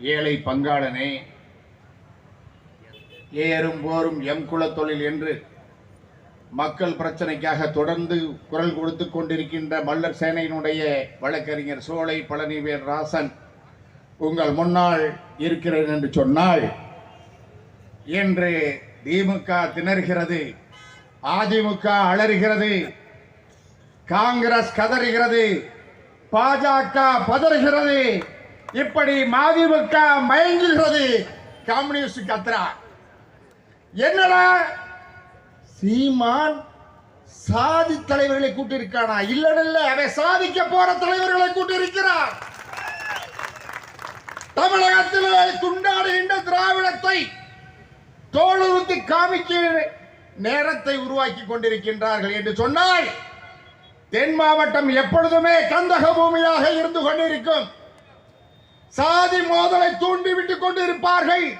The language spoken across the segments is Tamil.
ஏழை பங்காளனே ஏறும் போரும் எம் குலத்தொழில் என்று மக்கள் பிரச்சனைக்காக தொடர்ந்து குரல் கொடுத்து கொண்டிருக்கின்ற மல்லர் சேனையினுடைய வழக்கறிஞர் சோலை பழனிவேல் ராசன் உங்கள் முன்னால் இருக்கிறேன் என்று சொன்னால் இன்று திமுக திணறுகிறது அதிமுக அலறுகிறது காங்கிரஸ் கதறுகிறது பாஜக பதறுகிறது. இப்படி மதிமுக மயங்குகிறது. கம்யூனிஸ்ட் கத்ரா என்னடா? சீமான் சாதி தலைவர்களை கூட்டியிருக்கானா? இல்லடல்ல அவன் சாதிக்க போற தலைவர்களை கூட்டியிருக்கிறார் தமிழகத்தில் துண்டாடுகின்ற திராவிடத்தை தோளுறுத்தி காமிக்க நேரத்தை உருவாக்கி கொண்டிருக்கின்றார்கள் என்று சொன்னால் தென் மாவட்டம் எப்பொழுதுமே கந்தக பூமியாக இருந்து கொண்டிருக்கும். சாதி மோதலை தூண்டிவிட்டுக் கொண்டிருப்பார்கள்.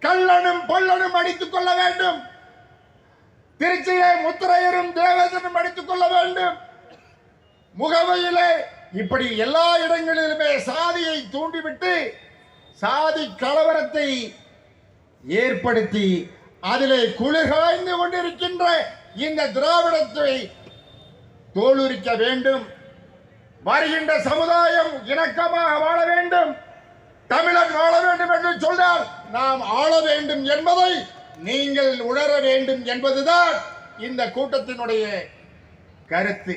கள்ளனும் பொல்லனும் அடித்துக் கொள்ள வேண்டும். திருச்சியிலே முத்திரையரும் தேவேந்திரனும் அடித்துக் கொள்ள வேண்டும். முகவையிலே இப்படி எல்லா இடங்களிலுமே சாதியை தூண்டிவிட்டு சாதி கலவரத்தை ஏற்படுத்தி அதிலே குளிர்காய்ந்து கொண்டிருக்கின்ற இந்த திராவிடத்தை தோலுரிக்க வேண்டும். வருகின்ற சமுதாயம் இணக்கமாக வாழ வேண்டும். தமிழன் வாழ வேண்டும் என்று சொன்னால் நாம் ஆள வேண்டும் என்பதை நீங்கள் உணர வேண்டும் என்பதுதான் இந்த கூட்டத்தினுடைய கருத்து.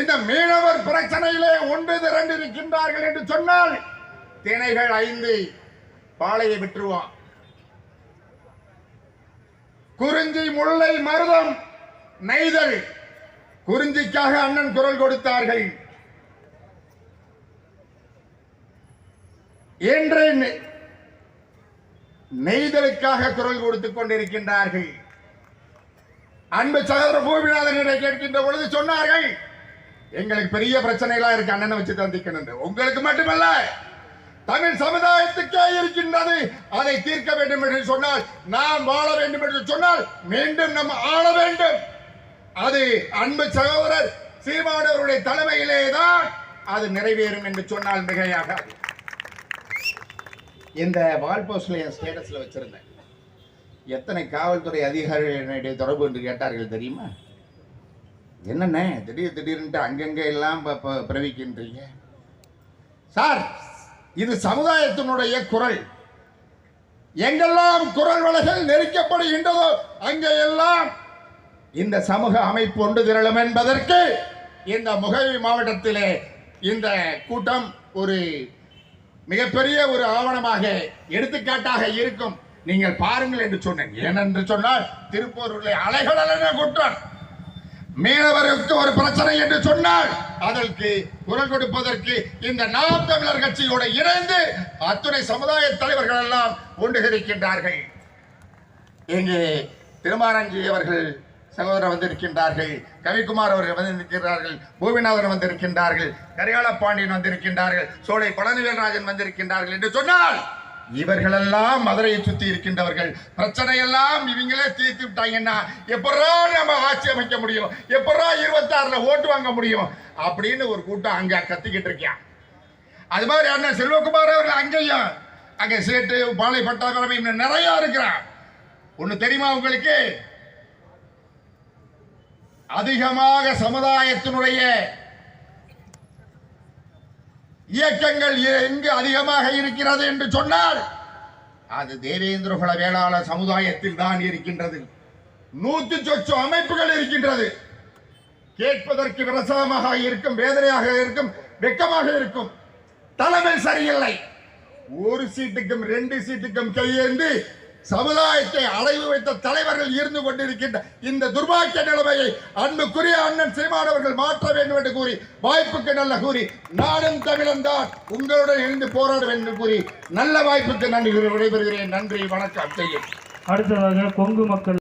இந்த மீனவர் பிரச்சனையிலே ஒன்று திரண்டு இருக்கின்றார்கள் என்று சொன்னால் திணைகள் ஐந்து பாளையை விட்டுருவான். குறிஞ்சி முல்லை மருதம் நெய்தல் குறிஞ்சிக்காக அண்ணன் குரல் கொடுத்தார்கள். என்று நெய்தலுக்காக குரல் கொடுத்துக் கொண்டிருக்கின்றார்கள். அன்பு சகோதர பூமிநாதனிடம் கேட்கின்ற பொழுது சொன்னார்கள் எங்களுக்கு பெரிய பிரச்சனைகளா இருக்கு அண்ணனை வச்சு தந்திக்கணும் உங்களுக்கு மட்டுமல்ல தமிழ் சமுதாயத்துக்கே இருக்கின்றது. அதை தீர்க்க வேண்டும் என்று சொன்னால் நாம் வாழ வேண்டும் என்று சொன்னால் மீண்டும் நம்ம ஆள வேண்டும். அது அன்பு சகோதரர் சீமானவருடைய தலைமையிலே தான் அது நிறைவேறும் என்று சொன்னால் மிகையாகாது. இந்த வால்போஸ்ட்ல என் ஸ்டேட்டஸில் வச்சிருந்தேன். எத்தனை காவல்துறை அதிகாரிகள் என்னுடைய தொடர்பு என்று கேட்டார்கள் தெரியுமா? என்னென்ன திடீர் திடீர்னுட்டு அங்கங்கே எல்லாம் ப- பிரவிக்கின்றீங்க. சார் இது சமுதாயத்தினுடைய குரல். எங்கெல்லாம் குரல் வலைகள் நெருக்கப்படுகின்றதோ அங்கே எல்லாம் இந்த சமூக அமைப்பு ஒன்று திரளும் என்பதற்கு இந்த முகவி மாவட்டத்திலே இந்த கூட்டம் ஒரு மிகப்பெரிய ஒரு ஆவணமாக எடுத்துக்காட்டாக இருக்கும். நீங்கள் பாருங்கள் என்று சொன்னேன். ஏனென்று சொன்னால் திருப்பூரிலே அலைகளென குற்றம். மீனவருக்கு ஒரு பிரச்சனை என்று சொன்னால் அதற்கு குரல் கொடுப்பதற்கு இந்த நாம் தமிழர் கட்சியோடு இணைந்து அத்துணை சமுதாய தலைவர்கள் எல்லாம் ஒன்றுகிருக்கின்றார்கள் இங்கே திருமாரஞ்சி அவர்கள் சகோதரர் வந்திருக்கின்றார்கள் கவிக்குமார் அவர்கள் வந்திருக்கிறார்கள் பூமிநாதன் வந்திருக்கின்றார்கள் கரிகால பாண்டியன் வந்திருக்கின்றார்கள் சோலை பழனிவேல்ராஜன் வந்திருக்கின்றார்கள் என்று சொன்னால் இவர்களெல்லாம் மதுரையை சுத்தி இருக்கின்றவர்கள். பிரச்சனையெல்லாம் இவங்களே தீர்த்து விட்டாங்கன்னா எப்படா நம்ம ஆட்சி அமைக்க முடியும்? எப்படா இருபத்தாறுல ஓட்டு வாங்க முடியும்? அப்படின்னு ஒரு கூட்டம் அங்க கத்திக்கிட்டு இருக்கான் அது மாதிரி அண்ணன் செல்வகுமார் அவர்கள் அங்கேயும் அங்கே சேட்டு பாலை பட்டாக்கிழமை நிறையா நிறைய இருக்கிறான் ஒன்று தெரியுமா உங்களுக்கு? அதிகமாக சமுதாயத்தினுடைய இயக்கங்கள் எங்கு அதிகமாக இருக்கிறது என்று சொன்னால் அது தேவேந்திரகுல வேளாளர் சமுதாயத்தில் தான் இருக்கின்றது. நூத்தி சொச்சு அமைப்புகள் இருக்கின்றது. கேட்பதற்கு விரசமாக இருக்கும் வேதனையாக இருக்கும் வெக்கமாக இருக்கும். தலைமை சரியில்லை. ஒரு சீட்டுக்கும் ரெண்டு சீட்டுக்கும் கையேந்து சமுதாயத்தை அடைவு வைத்த தலைவர்கள் இருந்து கொண்டிருக்கின்ற இந்த துர்பாக்கிய நிலைமையை அன்புக்குரிய அண்ணன் சீமானவர்கள் மாற்ற வேண்டும் என்று கூறி வாய்ப்புக்கு நல்ல கூறி நானும் தமிழன் தான் உங்களுடன் இணைந்து போராடுவேன் என்று கூறி நல்ல வாய்ப்புக்கு நன்றி விடைபெறுகிறேன். நன்றி வணக்கம் செய்யும் அடுத்ததாக கொங்கு மக்கள்